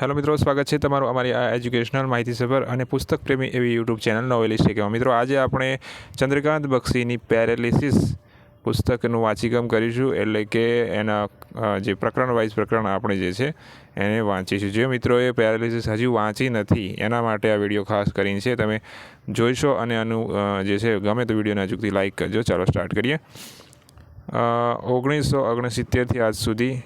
Hello મિત્રો, સ્વાગત છે તમારું અમારી આ એજ્યુકેશનલ માહિતી સભર અને પુસ્તક પ્રેમી એવી યુટ્યુબ ચેનલ નોવેલિસ્ટ કે મિત્રો, આજે આપણે ચંદ્રકાંત બક્ષીની પેરેલિસિસ પુસ્તકનું વાંચીકમ કરીશું, એટલે કે એના જે પ્રકરણ વાઇઝ પ્રકરણ આપણે જે છે, એને વાંચીશું. જે મિત્રોએ પેરાલિસિસ હજુ વાંચી નથી, એના માટે આ વીડિયો ખાસ કરીને છે. તમે જોઈશો અને આનું જે છે, ગમે તો વિડીયોને અચૂકથી લાઇક કરજો. ચાલો સ્ટાર્ટ કરીએ. ઓગણીસો ઓગણસિત્તેરથી આજ સુધી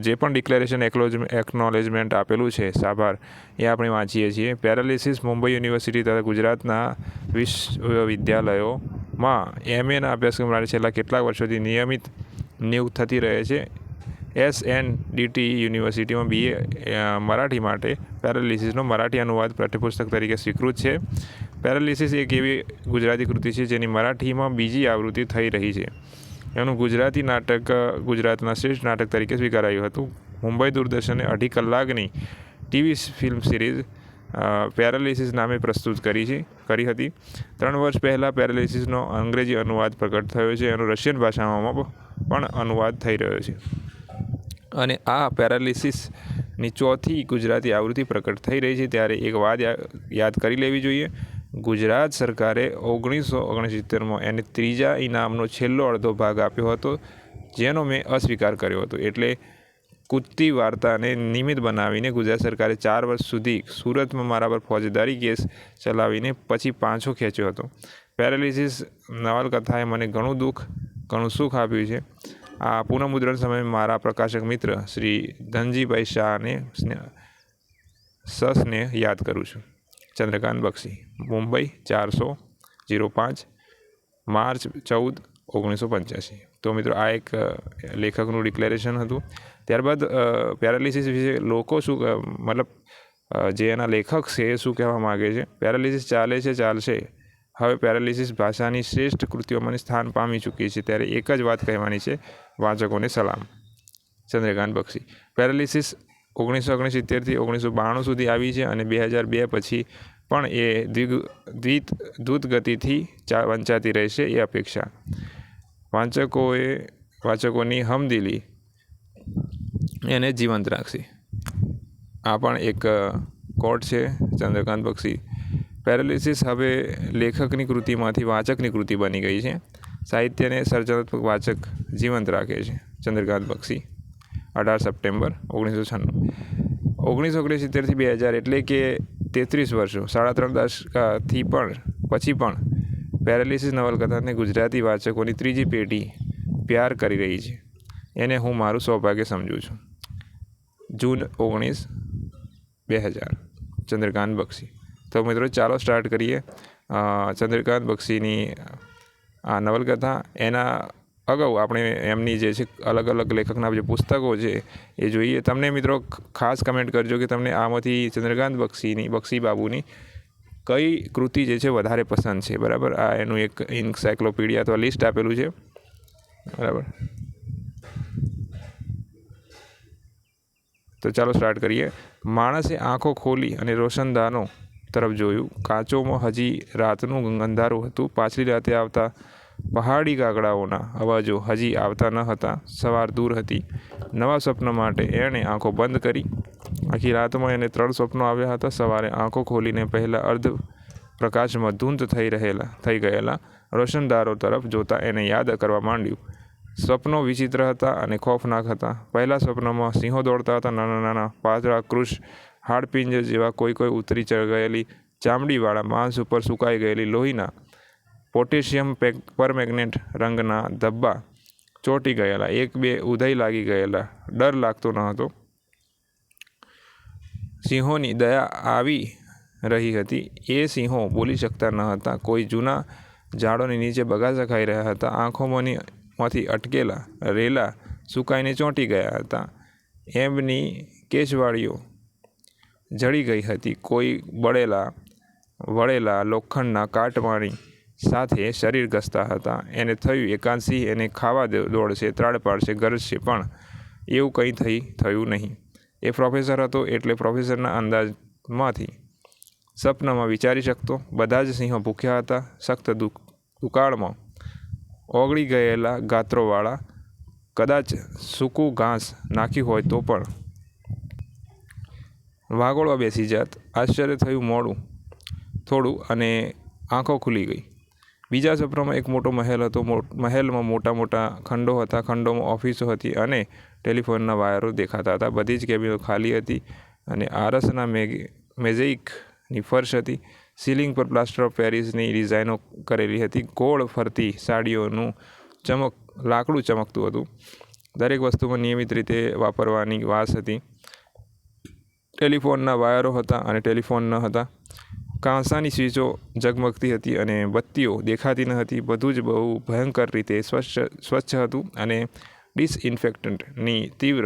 જે પણ ડિક્લેરેશન એકનોલેજમેન્ટ આપેલું છે, સાભાર, એ આપણે વાંચીએ છીએ. પેરાલિસિસ મુંબઈ યુનિવર્સિટી તથા ગુજરાતના વિશ્વવિદ્યાલયોમાં એમએના અભ્યાસક્રમ માટે છેલ્લા કેટલાક વર્ષોથી નિયમિત નિયુક્ત થતી રહે છે. એસ એન ડીટી યુનિવર્સિટીમાં બીએ મરાઠી માટે પેરાલિસિસનો મરાઠી અનુવાદ પાઠ્યપુસ્તક તરીકે સ્વીકૃત છે. પેરાલિસિસ એક એવી ગુજરાતી કૃતિ છે જેની મરાઠીમાં બીજી આવૃત્તિ થઈ રહી છે. એનું ગુજરાતી નાટક ગુજરાતના શ્રેષ્ઠ નાટક તરીકે સ્વીકારાયું હતું. મુંબઈ દૂરદર્શને અઢી કલાકની ટીવી ફિલ્મ સિરીઝ પેરાલિસિસ નામે પ્રસ્તુત કરી છે, કરી હતી. ત્રણ વર્ષ પહેલાં પેરાલિસિસનો અંગ્રેજી અનુવાદ પ્રકટ થયો છે, એનો રશિયન ભાષામાં પણ અનુવાદ થઈ રહ્યો છે. અને આ પેરાલિસિસની ચોથી ગુજરાતી આવૃત્તિ પ્રકટ થઈ રહી છે, ત્યારે એક વાત યાદ કરી લેવી જોઈએ. ગુજરાત સરકારે ઓગણીસો ઓગણસિત્તેરમાં એને ત્રીજા ઇનામનો છેલ્લો અડધો ભાગ આપ્યો હતો, જેનો મેં અસ્વીકાર કર્યો હતો. એટલે કૂદતી વાર્તાને નિમિત્ત બનાવીને ગુજરાત સરકારે ચાર વર્ષ સુધી સુરતમાં મારા પર ફોજદારી કેસ ચલાવીને પછી પાછો ખેંચ્યો હતો. પેરાલિસિસ નવલકથાએ મને ઘણું દુઃખ, ઘણું સુખ આપ્યું છે. આ પુનઃમુદ્રણ સમયે મારા પ્રકાશક મિત્ર શ્રી ધનજીભાઈ શાહને સ્ને- સસને યાદ કરું છું. ચંદ્રકાંત બક્ષી, મુંબઈ ચારસો જીરો પાંચ, માર્ચ ચૌદ ઓગણીસો પંચ્યાસી. તો મિત્રો આ એક લેખકનું ડિક્લેરેશન હતું. ત્યારબાદ પેરાલિસિસ વિશે લોકો શું મતલબ જે એના લેખક છે એ શું કહેવા માગે છે? પેરાલિસિસ ચાલે છે, ચાલશે. હવે પેરાલિસિસ ભાષાની શ્રેષ્ઠ કૃતિઓમાં સ્થાન પામી ચૂકી છે. ત્યારે એક જ વાત કહેવાની છે, વાચકોને સલામ. ચંદ્રકાંત બક્ષી. પેરાલિસિસ ઓગણીસો ઓગણસિત્તેરથી ઓગણીસો બાણું સુધી આવી છે અને બે હજાર બે પછી પણ એ દ્વિત દ્રુત ગતિથી ચા, વંચાતી રહેશે એ અપેક્ષા. વાંચકોએ, વાચકોની હમદિલી એને જીવંત રાખશે. આ પણ એક કોટ છે ચંદ્રકાંત બક્ષી. પેરાલિસિસ હવે લેખકની કૃતિમાંથી વાચકની કૃતિ બની ગઈ છે. સાહિત્યને સર્જનાત્મક વાચક જીવંત રાખે છે ચંદ્રકાંત બક્ષી. અઢાર સપ્ટેમ્બર ઓગણીસો છન્નું. ઓગણીસો ઓગણસિત્તેરથી બે હજાર એટલે કે તેત્રીસ વર્ષો, સાડા ત્રણ દશકાથી પણ, પછી પણ પેરાલિસિસ નવલકથાને ગુજરાતી વાચકોની ત્રીજી પેઢી પ્યાર કરી રહી છે. એને હું મારું સૌભાગ્ય સમજું છું. જૂન ઓગણીસ, બે હજાર. ચંદ્રકાંત બક્ષી. તો મિત્રો, ચાલો સ્ટાર્ટ કરીએ. ચંદ્રકાંત બક્ષીની આ નવલકથા, એના અગાઉ આપણે એમની જે છે અલગ અલગ લેખકના જે પુસ્તકો છે એ જોઈએ. તમને મિત્રો ખાસ કમેન્ટ કરજો કે તમને આમાંથી ચંદ્રકાંત બક્ષીની, બક્ષી બાબુની કઈ કૃતિ જે છે વધારે પસંદ છે. બરાબર? આ એનું એક ઇન્સાયક્લોપીડિયા અથવા લિસ્ટ આપેલું છે. બરાબર? તો ચાલો સ્ટાર્ટ કરીએ. માણસે આંખો ખોલી અને રોશનદાનો તરફ જોયું. કાચોમાં હજી રાતનું અંધારું હતું. પાછલી રાતે આવતા પહાડી કાગડાઓના અવાજો હજી આવતા ન હતા. સવાર દૂર હતી. નવા સ્વપ્ન માટે એણે આંખો બંધ કરી. આખી રાતમાં એને ત્રણ સ્વપ્નો આવ્યા હતા. સવારે આંખો ખોલીને પહેલાં અર્ધ પ્રકાશમાં ધૂંધ થઈ રહેલા, થઈ ગયેલા રોશનદારો તરફ જોતાં એને યાદ કરવા માંડ્યું. સ્વપ્નો વિચિત્ર હતા અને ખોફનાક હતા. પહેલાં સ્વપ્નમાં સિંહો દોડતા હતા, નાના નાના પાતળા કૃષ હાડપિંજર જેવા કોઈ કોઈ ઉતરી ચડ ગયેલી ચામડીવાળા માંસ ઉપર સુકાઈ ગયેલી લોહીના પોટેશિયમ પરમેગ્નેટ રંગના ધબ્બા ચોંટી ગયેલા. એક, બે ઉધઈ લાગી ગયેલા. ડર લાગતો ન હતો. સિંહોની દયા આવી રહી હતી. એ સિંહો બોલી શકતા ન હતા. કોઈ જૂના ઝાડોની નીચે બગાસા ખાઈ રહ્યા હતા. આંખોમાંની માંથી અટકેલા રેલા સુકાઈને ચોંટી ગયા હતા. એમની કેશવાળીઓ જળી ગઈ હતી. કોઈ બળેલા, વળેલા લોખંડના કાટમાળી સાથે શરીર ઘસતા હતા. એને થયું એકાંશી, એને ખાવા દોડશે ત્રાડ પાડશે, ગરજશે, પણ એવું કંઈ થઈ, થયું નહીં. એ પ્રોફેસર હતો એટલે પ્રોફેસરના અંદાજમાંથી સપનામાં વિચારી શકતો. બધા જ સિંહો ભૂખ્યા હતા. સખ્ત દુક દુકાળમાં ઓગળી ગયેલા ગાત્રોવાળા કદાચ સૂકું ઘાસ નાખ્યું હોય તો પણ વાગોળવા બેસી જાત. આશ્ચર્ય થયું મોડું, થોડું અને આંખો ખુલી ગઈ. બીજા સપનામાં એક મોટો મહેલ હતો. મહેલમાં મોટા મોટા ખંડો હતા. ખંડોમાં ઓફિસો હતી અને ટેલિફોનના વાયરો દેખાતા હતા. બધી જ કેબિનો ખાલી હતી અને આરસના મેગ મેઝેઇકની ફર્શ હતી. સીલિંગ પર પ્લાસ્ટર ઓફ પેરિસની ડિઝાઇનો કરેલી હતી. ગોળ ફરતી સાડીઓનું ચમક, લાકડું ચમકતું હતું. દરેક વસ્તુમાં નિયમિત રીતે વાપરવાની વાસ હતી. ટેલિફોનના વાયરો હતા અને ટેલિફોન ન હતા. કાંસાની સ્વીચો ઝગમગતી હતી અને બત્તીઓ દેખાતી ન હતી. બધું જ બહુ ભયંકર રીતે સ્વચ્છ સ્વચ્છ હતું અને ડિસઇન્ફેક્ટન્ટની તીવ્ર,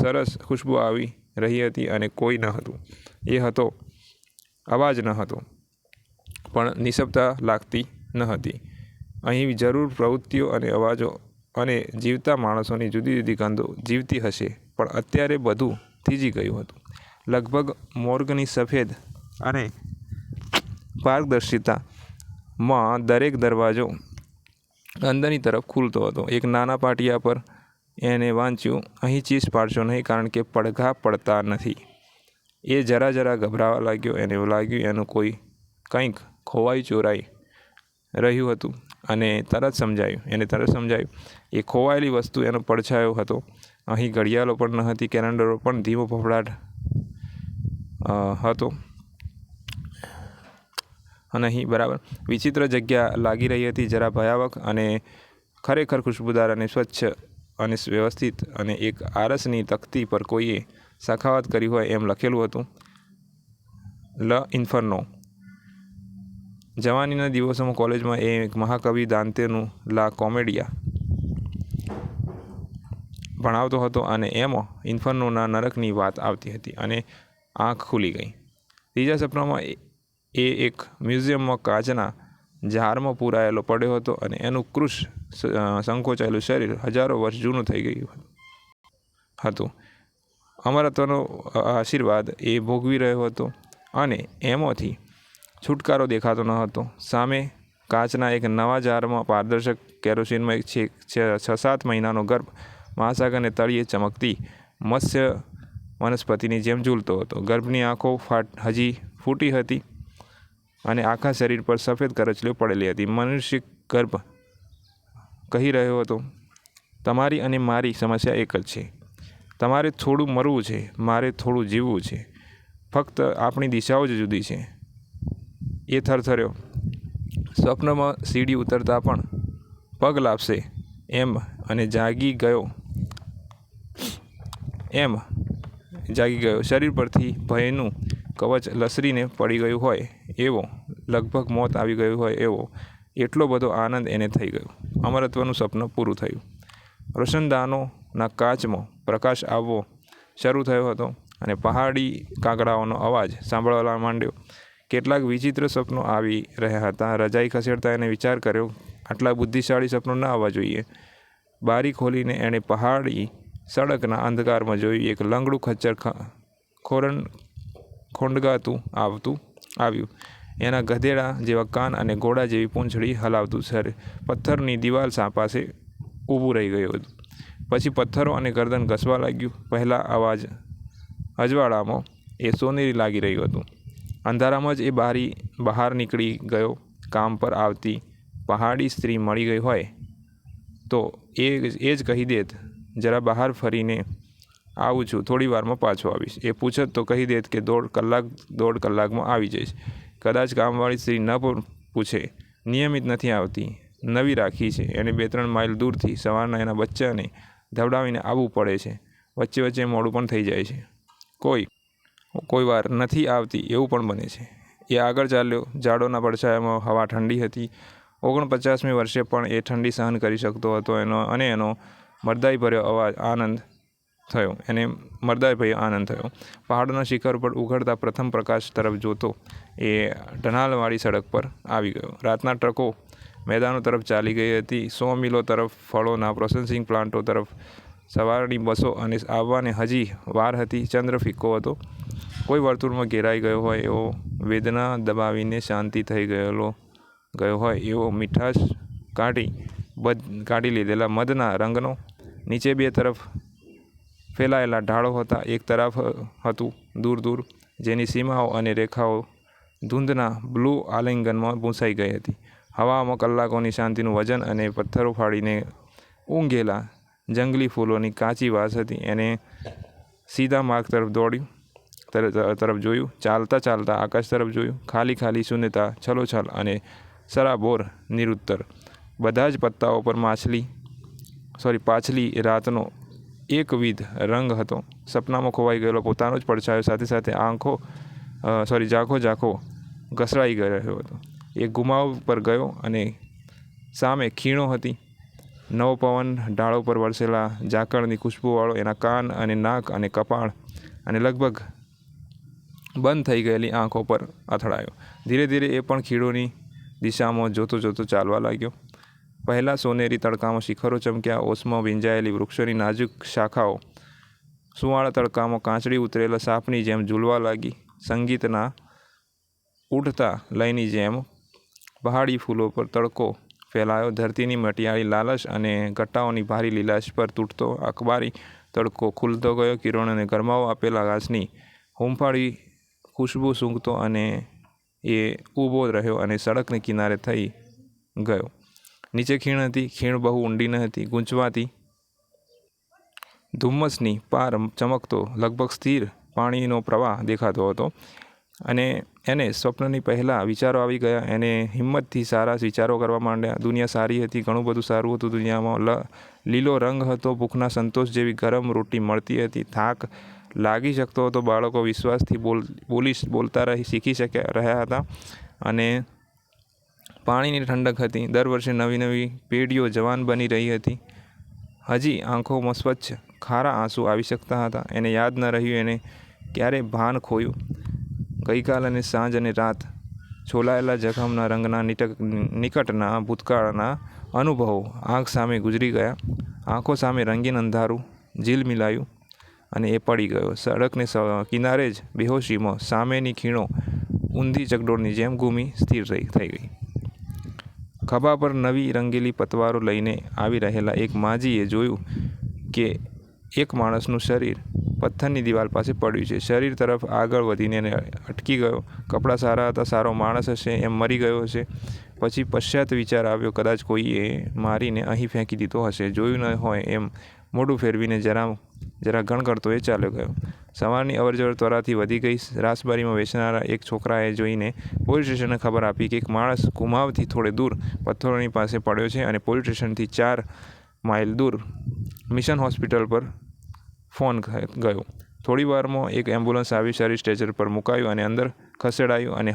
સરસ ખુશ્બુ આવી રહી હતી અને કોઈ ન હતું. એ હતો, અવાજ ન હતો, પણ નિશબ્દતા લાગતી ન હતી. અહીં જરૂર પ્રવૃત્તિઓ અને અવાજો અને જીવતા માણસોની જુદી જુદી ગંધો જીવતી હશે, પણ અત્યારે બધું થીજી ગયું હતું. લગભગ મોર્ગની સફેદ અને પારદર્શિતામાં દરેક દરવાજો અંદરની તરફ ખુલતો હતો. એક નાના પાટિયા પર એને વાંચ્યું, અહીં ચીસ પાડશો નહીં કારણ કે પડઘા પડતા નથી. એ જરા જરા ગભરાવા લાગ્યો. એને એવું લાગ્યું, એનું કોઈ કંઈક ખોવાઈ ચોરાઈ રહ્યું હતું. અને તરત સમજાયું, એને તરત સમજાયું, એ ખોવાયેલી વસ્તુ એનો પડછાયો હતો. અહીં ઘડિયાળો પણ ન હતી, કેલેન્ડરો પણ ધીમો ફફડાટ હતો. અને અહીં બરાબર. વિચિત્ર જગ્યા લાગી રહી હતી, જરા ભયાવક અને ખરેખર ખુશ્બુદાર અને સ્વચ્છ અને વ્યવસ્થિત અને એક આરસની તકતી પર કોઈએ સખાવત કરી હોય એમ લખેલું હતું. લ ઇન્ફર્નો. જવાનીના દિવસોમાં કોલેજમાં એ એક મહાકવિ દાંતેનું લા કોમેડિયા ભણાવતો હતો અને એમાં ઇન્ફર્નોના નરકની વાત આવતી હતી અને આંખ ખુલી ગઈ. ત્રીજા સપનામાં એ- એક મ્યુઝિયમમાં કાચના જારમાં પૂરાયેલો પડ્યો હતો અને એનું કૃશ સંકોચાયેલું શરીર હજારો વર્ષ જૂનું થઈ ગયું હતું. અમરત્વનો આશીર્વાદ એ ભોગવી રહ્યો હતો અને એમાંથી છુટકારો દેખાતો ન હતો. સામે કાચના એક નવા જારમાં પારદર્શક કેરોસીનમાં એક છેક છ, સાત મહિનાનો ગર્ભ મહાસાગરને તળિયે ચમકતી મત્સ્ય વનસ્પતિની જેમ ઝૂલતો હતો. ગર્ભની આંખો ફાટ, હજી ફૂટી હતી. અને આખા શરીર પર સફેદ કરચલીઓ પડેલી હતી. મનુષ્ય ગર્ભ કહી રહ્યો હતો, તમારી અને મારી સમસ્યા એક જ છે. તમારે થોડું મરવું છે, મારે થોડું જીવવું છે. ફક્ત આપણી દિશાઓ જ જુદી છે. એ થરથર્યો. સ્વપ્નમાં સીડી ઉતરતા પણ પગ લાપશે, એમ, અને જાગી ગયો. એમ, જાગી ગયો. શરીર પરથી ભયનું કવચ લસરીને પડી ગયું હોય એવો, લગભગ મોત આવી ગયું હોય એવો, એટલો બધો આનંદ એને થઈ ગયો. અમરત્વનું સપનું પૂરું થયું. રોશનદાનોના કાચમાં પ્રકાશ આવવો શરૂ થયો હતો અને પહાડી કાગડાઓનો અવાજ સાંભળવા માંડ્યો. કેટલાક વિચિત્ર સપનો આવી રહ્યા હતા. રજાઈ ખસેડતા એને વિચાર કર્યો, આટલા બુદ્ધિશાળી સપનો ન આવવા જોઈએ. બારી ખોલીને એણે પહાડી સડકના અંધકારમાં જોયું એક લંગડું ખચ્ચર ખ- ખોરન ખોંડગાતું આવતું આવ્યું. એના ગધેડા જેવા કાન અને ઘોડા જેવી પૂંછડી હલાવતું શરીર પથ્થરની દિવાલ સા પાસે ઊભું રહી ગયું હતું. પછી પથ્થરો અને ગરદન ઘસવા લાગ્યું. પહેલાં અવાજ અજવાળામાં એ સોનેરી લાગી રહ્યું હતું. અંધારામાં જ એ બારી બહાર નીકળી ગયો. કામ પર આવતી પહાડી સ્ત્રી મળી ગઈ હોય તો એ એ જ કહી દેત. જરા બહાર ફરીને આવું છું, થોડી વારમાં પાછો આવીશ. એ પૂછત તો કહી દેત કે દોઢ કલાક, દોઢ કલાકમાં આવી જઈશ. કદાચ કામવાળી સ્ત્રી ન પણ પૂછે. નિયમિત નથી આવતી. નવી રાખી છે. એને બે ત્રણ માઇલ દૂરથી સવારના એના બચ્ચાને ધવડાવીને આવવું પડે છે. વચ્ચે વચ્ચે મોડું પણ થઈ જાય છે. કોઈ કોઈ વાર નથી આવતી એવું પણ બને છે. એ આગળ ચાલ્યો. ઝાડોના પડછાયામાં હવા ઠંડી હતી. ઓગણપચાસમી વર્ષે પણ એ ઠંડી સહન કરી શકતો હતો એનો અને એનો મરદાઈ ભર્યો અવાજ, આનંદ થયો. એને મરદાઈ આનંદ થયો. પહાડોના શિખર પર ઉઘડતા પ્રથમ પ્રકાશ તરફ જોતો, એ ઢનાલવાળી સડક પર આવી ગયો. રાતના ટ્રકો મેદાનો તરફ ચાલી ગઈ હતી. સો મિલો તરફ ફળોના પ્રોસેસિંગ પ્લાન્ટો તરફ સવારની બસો અને આવવાને હજી વાર હતી. ચંદ્ર ફિક્કો હતો. કોઈ વર્તુળમાં ઘેરાઈ ગયો હોય એવો વેદના દબાવીને શાંતિ થઈ ગયેલો ગયો હોય એવો મીઠાશ કાઢી બદ કાઢી લીધેલા મધના રંગનો નીચે બે તરફ ફેલાયેલા ઢાળો હતા. એક તરફ હતું દૂર દૂર જેની સીમાઓ અને રેખાઓ ધૂંધના બ્લુ આલિંગનમાં ભૂંસાઈ ગઈ હતી. હવામાં કલાકોની શાંતિનું વજન અને પથ્થરો ફાડીને ઊંઘેલા જંગલી ફૂલોની કાચી વાસ હતી. એને સીધા માર્ગ તરફ દોડ્યું, તર- તરફ જોયું, ચાલતા ચાલતા આકાશ તરફ જોયું. ખાલી ખાલી શૂન્યતા, છલોછલ અને સરાબોર નિરુત્તર. બધા જ પત્તાઓ પર માછલી, સોરી, પાછલી રાતનો એકવિધ રંગ હતો. સપનામાં ખોવાઈ ગયેલો પોતાનો જ પડછાયો. સાથે સાથે આંખો સોરી ઝાંખો ઝાંખો ઘસડાઈ ગયો હતો. એ ગુમાવ પર ગયો અને સામે ખીણો હતી. નવો પવન ઢાળો પર વરસેલા ઝાકળની ખુશ્બુવાળો એના કાન અને નાક અને કપાળ અને લગભગ બંધ થઈ ગયેલી આંખો પર અથડાયો. ધીરે ધીરે એ પણ ખીણોની દિશામાં જોતો જોતો ચાલવા લાગ્યો. પહેલાં સોનેરી તડકામાં શિખરો ચમક્યા, ઓસમાં વીંજાયેલી વૃક્ષોની નાજુક શાખાઓ. સુવાળા તડકામાં કાંચડી ઉતરેલા સાપની જેમ ઝૂલવા લાગી. સંગીતના ઉઠતા લયની જેમ પહાડી ફૂલો પર તડકો ફેલાયો. ધરતીની મટિયાળી લાલચ અને ગટ્ટાઓની ભારી લીલાશ પર તૂટતો અખબારી તડકો ખુલતો ગયો. કિરણોને ગરમાવો આપેલા ઘાસની હુંફાળી ખુશ્બુ સૂંઘતો અને એ ઊભો રહ્યો અને સડકને કિનારે થઈ ગયો. નીચે ખીણ હતી, ખીણ બહુ ઊંડી ન હતી, ગૂંચવાતી. ધુમ્મસની પાર ચમકતો, લગભગ સ્થિર પાણીનો પ્રવાહ દેખાતો હતો. અને એને સ્વપ્નની પહેલાં વિચારો આવી ગયા. એને હિંમતથી સારા વિચારો કરવા માંડ્યા. દુનિયા સારી હતી, ઘણું બધું સારું હતું દુનિયામાં. લ, લીલો રંગ હતો, ભૂખના સંતોષ જેવી ગરમ રોટી મળતી હતી. થાક લાગી શકતો હતો. બાળકો વિશ્વાસથી બોલ, બોલી, બોલતા રહી, શીખી શક્યા, રહ્યા હતા. અને પાણીની ઠંડક હતી. દર વર્ષે નવી નવી પેઢીઓ જવાન બની રહી હતી. હજી આંખોમાં સ્વચ્છ, ખારા આંસુ આવી શકતા હતા. એને યાદ ન રહ્યું, એને ક્યારે ભાન ખોયું? ગઈકાલ અને સાંજ અને રાત છોલાયેલા જખમના રંગના નિટક, નિકટના ભૂતકાળના અનુભવો આંખ સામે ગુજરી ગયા. આંખો સામે રંગીન અંધારું જીલ મિલાયું અને એ પડી ગયો. સડકને કિનારે જ બેહોશીમાં સામેની ખીણો ઊંધી ચકડોળની જેમ ગુમી સ્થિર રહી, થઈ ગઈ. ખભા પર નવી રંગેલી પતવારો લઈને આવી રહેલા એક માજીએ જોયું કે એક માણસનું શરીર પથ્થરની દિવાલ પાસે પડ્યું છે. શરીર તરફ આગળ વધીને એને અટકી ગયો. કપડાં સારા હતા, સારો માણસ હશે, એમ મરી ગયો હશે. પછી પશ્ચાત વિચાર આવ્યો, કદાચ કોઈએ મારીને અહીં ફેંકી દીધો હશે. જોયું ન હોય એમ મોઢું ફેરવીને જરા જરા ગણગણતો એ ચાલ્યો ગયો. સવારની અવરજવર ત્વરાથી વધી ગઈ. રાસબારીમાં વેચનારા એક છોકરાએ જોઈને પોલીસ સ્ટેશને ખબર આપી કે એક માણસ કુમાવથી થોડે દૂર પથ્થરોની પાસે પડ્યો છે અને પોલીસ સ્ટેશનથી ચાર માઇલ દૂર મિશન હોસ્પિટલ પર ફોન ગયો. થોડી વારમાં એક એમ્બ્યુલન્સ આવી શરીર સ્ટેચર પર મુકાયું અને અંદર ખસેડાયું અને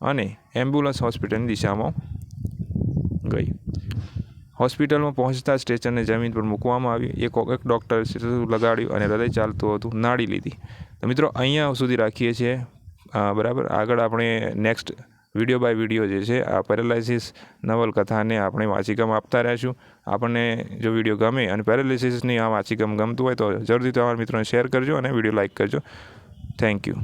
અને એમ્બ્યુલન્સ હોસ્પિટલની દિશામાં ગઈ. હોસ્પિટલમાં પહોંચતા સ્ટેશનને જમીન પર મૂકવામાં આવ્યું. એક એક ડૉક્ટર લગાડ્યું અને હૃદય ચાલતું હતું, નાડી લીધી. તો મિત્રો, અહીંયા સુધી રાખીએ છીએ. બરાબર? આગળ આપણે નેક્સ્ટ વીડિયો બાય વીડિયો જે છે, આ પેરાલાઇસિસ નવલકથાને આપણે વાંચીકમ આપતા રહીશું. આપણને જો વીડિયો ગમે અને પેરાલિસિસની આ વાંચીકમ ગમતું હોય તો જરૂરથી તમારા મિત્રોને શેર કરજો અને વીડિયો લાઇક કરજો. Thank you